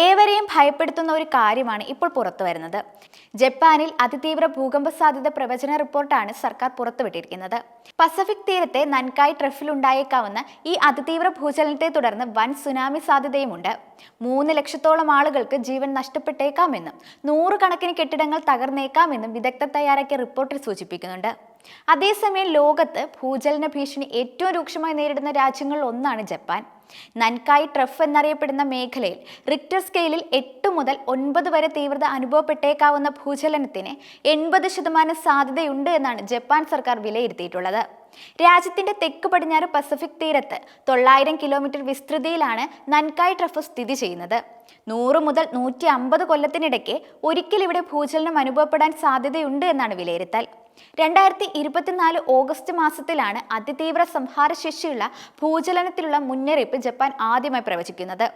ഏവരെയും ഭയപ്പെടുത്തുന്ന ഒരു കാര്യമാണ് ഇപ്പോൾ പുറത്തു വരുന്നത്. ജപ്പാനിൽ അതിതീവ്ര ഭൂകമ്പ സാധ്യത പ്രവചന റിപ്പോർട്ടാണ് സർക്കാർ പുറത്തുവിട്ടിരിക്കുന്നത്. പസഫിക് തീരത്തെ നൻകായ് ട്രഫിൽ ഉണ്ടായേക്കാവുന്ന ഈ അതിതീവ്ര ഭൂചലനത്തെ തുടർന്ന് വൻ സുനാമി സാധ്യതയുമുണ്ട്. മൂന്ന് ലക്ഷത്തോളം ആളുകൾക്ക് ജീവൻ നഷ്ടപ്പെട്ടേക്കാമെന്നും നൂറുകണക്കിന് കെട്ടിടങ്ങൾ തകർന്നേക്കാമെന്നും വിദഗ്ധർ തയ്യാറാക്കിയ റിപ്പോർട്ടിൽ സൂചിപ്പിക്കുന്നുണ്ട്. അതേസമയം ലോകത്ത് ഭൂചലന ഭീഷണി ഏറ്റവും രൂക്ഷമായി നേരിടുന്ന രാജ്യങ്ങളിൽ ഒന്നാണ് ജപ്പാൻ. നൻകായ് ട്രഫ് എന്നറിയപ്പെടുന്ന മേഖലയിൽ റിക്ടർ സ്കെയിലിൽ എട്ട് മുതൽ ഒൻപത് വരെ തീവ്രത അനുഭവപ്പെട്ടേക്കാവുന്ന ഭൂചലനത്തിന് എൺപത് ശതമാനം സാധ്യതയുണ്ട് എന്നാണ് ജപ്പാൻ സർക്കാർ വിലയിരുത്തിയിട്ടുള്ളത്. രാജ്യത്തിന്റെ തെക്ക് പടിഞ്ഞാറ് പസഫിക് തീരത്ത് തൊള്ളായിരം കിലോമീറ്റർ വിസ്തൃതിയിലാണ് നൻകായ് ട്രഫ് സ്ഥിതി ചെയ്യുന്നത്. നൂറ് മുതൽ നൂറ്റി അമ്പത് കൊല്ലത്തിനിടയ്ക്ക് ഒരിക്കൽ ഇവിടെ ഭൂചലനം അനുഭവപ്പെടാൻ സാധ്യതയുണ്ട് എന്നാണ് വിലയിരുത്തൽ. രണ്ടായിരത്തി ഇരുപത്തിനാല് ഓഗസ്റ്റ് മാസത്തിലാണ് അതിതീവ്ര സംഹാരശേഷിയുള്ള ഭൂചലനത്തിലുള്ള മുന്നറിയിപ്പ് ജപ്പാൻ ആദ്യമായി പ്രവചിക്കുന്നത്.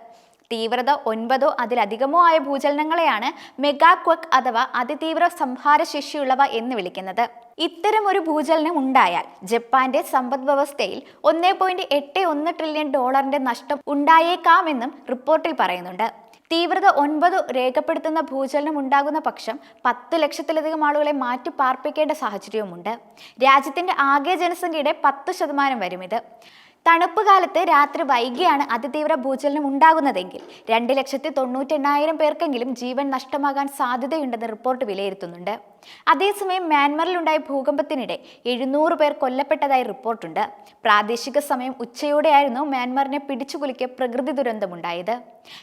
തീവ്രത ഒൻപതോ അതിലധികമോ ആയ ഭൂചലനങ്ങളെയാണ് മെഗാക്വക് അഥവാ അതിതീവ്ര സംഹാരശേഷിയുള്ളവ എന്ന് വിളിക്കുന്നത്. ഇത്തരം ഒരു ഭൂചലനം ഉണ്ടായാൽ ജപ്പാന്റെ സമ്പദ് വ്യവസ്ഥയിൽ ഒന്നേ പോയിന്റ് എട്ട് ഒന്ന് ട്രില്യൺ ഡോളറിന്റെ നഷ്ടം ഉണ്ടായേക്കാമെന്നും റിപ്പോർട്ടിൽ പറയുന്നുണ്ട്. തീവ്രത ഒൻപത് രേഖപ്പെടുത്തുന്ന ഭൂചലനം ഉണ്ടാകുന്ന പക്ഷം പത്ത് ലക്ഷത്തിലധികം ആളുകളെ മാറ്റി പാർപ്പിക്കേണ്ട സാഹചര്യവുമുണ്ട്. രാജ്യത്തിന്റെ ആകെ ജനസംഖ്യയുടെ പത്ത് ശതമാനം വരും ഇത്. തണുപ്പ് കാലത്ത് രാത്രി വൈകിയാണ് അതിതീവ്ര ഭൂചലനം ഉണ്ടാകുന്നതെങ്കിൽ രണ്ട് ലക്ഷത്തി തൊണ്ണൂറ്റെണ്ണായിരം പേർക്കെങ്കിലും ജീവൻ നഷ്ടമാകാൻ സാധ്യതയുണ്ടെന്ന് റിപ്പോർട്ട് വിലയിരുത്തുന്നുണ്ട്. അതേസമയം മ്യാൻമറിലുണ്ടായ ഭൂകമ്പത്തിനിടെ എഴുന്നൂറ് പേർ കൊല്ലപ്പെട്ടതായി റിപ്പോർട്ടുണ്ട്. പ്രാദേശിക സമയം ഉച്ചയോടെയായിരുന്നു മ്യാൻമറിനെ പിടിച്ചുകുലുക്കിയ പ്രകൃതി ദുരന്തമുണ്ടായത്.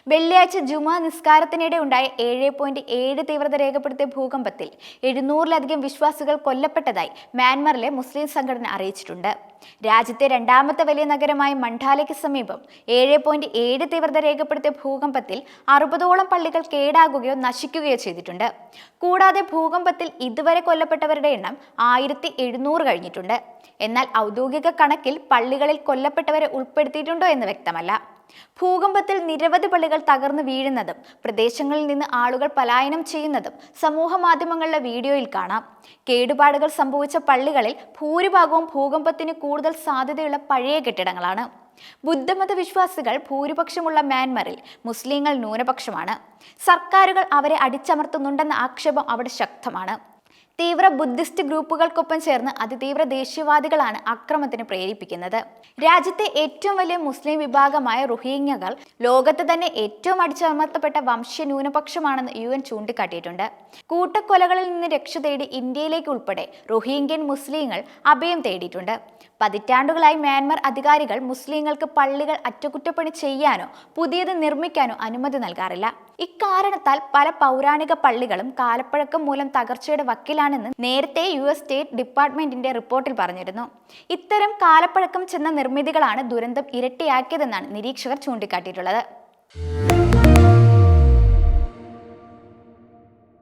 വെള്ളിയാഴ്ച ജുമാ നിസ്കാരത്തിനിടെ ഉണ്ടായ ഏഴ് പോയിന്റ് ഏഴ് തീവ്രത രേഖപ്പെടുത്തിയ ഭൂകമ്പത്തിൽ എഴുന്നൂറിലധികം വിശ്വാസികൾ കൊല്ലപ്പെട്ടതായി മ്യാൻമറിലെ മുസ്ലിം സംഘടന അറിയിച്ചിട്ടുണ്ട്. രാജ്യത്തെ രണ്ടാമത്തെ വലിയ നഗരമായ മണ്ഡാലയ്ക്ക് സമീപം ഏഴ് പോയിന്റ് ഏഴ് തീവ്രത രേഖപ്പെടുത്തിയ ഭൂകമ്പത്തിൽ അറുപതോളം പള്ളികൾ കേടാകുകയോ നശിക്കുകയോ ചെയ്തിട്ടുണ്ട്. കൂടാതെ ഭൂകമ്പത്തിൽ ഇതുവരെ കൊല്ലപ്പെട്ടവരുടെ എണ്ണം ആയിരത്തി എഴുന്നൂറ് കഴിഞ്ഞിട്ടുണ്ട്. എന്നാൽ ഔദ്യോഗിക കണക്കിൽ പള്ളികളിൽ കൊല്ലപ്പെട്ടവരെ ഉൾപ്പെടുത്തിയിട്ടുണ്ടോ എന്ന് വ്യക്തമല്ല. ഭൂകമ്പത്തിൽ നിരവധി പള്ളികൾ തകർന്നു വീഴുന്നതും പ്രദേശങ്ങളിൽ നിന്ന് ആളുകൾ പലായനം ചെയ്യുന്നതും സമൂഹ മാധ്യമങ്ങളിലെ വീഡിയോയിൽ കാണാം. കേടുപാടുകൾ സംഭവിച്ച പള്ളികളിൽ ഭൂരിഭാഗവും ഭൂകമ്പത്തിന് കൂടുതൽ സാധ്യതയുള്ള പഴയ കെട്ടിടങ്ങളാണ്. ബുദ്ധമത വിശ്വാസികൾ ഭൂരിപക്ഷമുള്ള മ്യാൻമറിൽ മുസ്ലിങ്ങൾ ന്യൂനപക്ഷമാണ്. സർക്കാരുകൾ അവരെ അടിച്ചമർത്തുന്നുണ്ടെന്ന ആക്ഷേപം അവിടെ ശക്തമാണ്. തീവ്ര ബുദ്ധിസ്റ്റ് ഗ്രൂപ്പുകൾക്കൊപ്പം ചേർന്ന് അതിതീവ്ര ദേശീയവാദികളാണ് അക്രമത്തിന് പ്രേരിപ്പിക്കുന്നത്. രാജ്യത്തെ ഏറ്റവും വലിയ മുസ്ലിം വിഭാഗമായ റുഹിംഗ്യകൾ ലോകത്ത് തന്നെ ഏറ്റവും അടിച്ചമർത്തപ്പെട്ട വംശീയ ന്യൂനപക്ഷമാണെന്ന് യു എൻ ചൂണ്ടിക്കാട്ടിയിട്ടുണ്ട്. കൂട്ടക്കൊലകളിൽ നിന്ന് രക്ഷ തേടി ഇന്ത്യയിലേക്ക് ഉൾപ്പെടെ റുഹിംഗ്യൻ മുസ്ലിങ്ങൾ അഭയം തേടിയിട്ടുണ്ട്. പതിറ്റാണ്ടുകളായി മ്യാൻമർ അധികാരികൾ മുസ്ലിങ്ങൾക്ക് പള്ളികൾ അറ്റകുറ്റപ്പണി ചെയ്യാനോ പുതിയത് നിർമ്മിക്കാനോ അനുമതി നൽകാറില്ല. ഇക്കാരണത്താൽ പല പൗരാണിക പള്ളികളും കാലപ്പഴക്കം മൂലം തകർച്ചയുടെ വക്കിലാണെന്ന് നേരത്തെ യു എസ് സ്റ്റേറ്റ് ഡിപ്പാർട്ട്മെന്റിന്റെ റിപ്പോർട്ടിൽ പറഞ്ഞിരുന്നു. ഇത്തരം കാലപ്പഴക്കം ചെന്ന നിർമ്മിതികളാണ് ദുരന്തം ഇരട്ടിയാക്കിയതെന്നാണ് നിരീക്ഷകർ ചൂണ്ടിക്കാട്ടിയിട്ടുള്ളത്.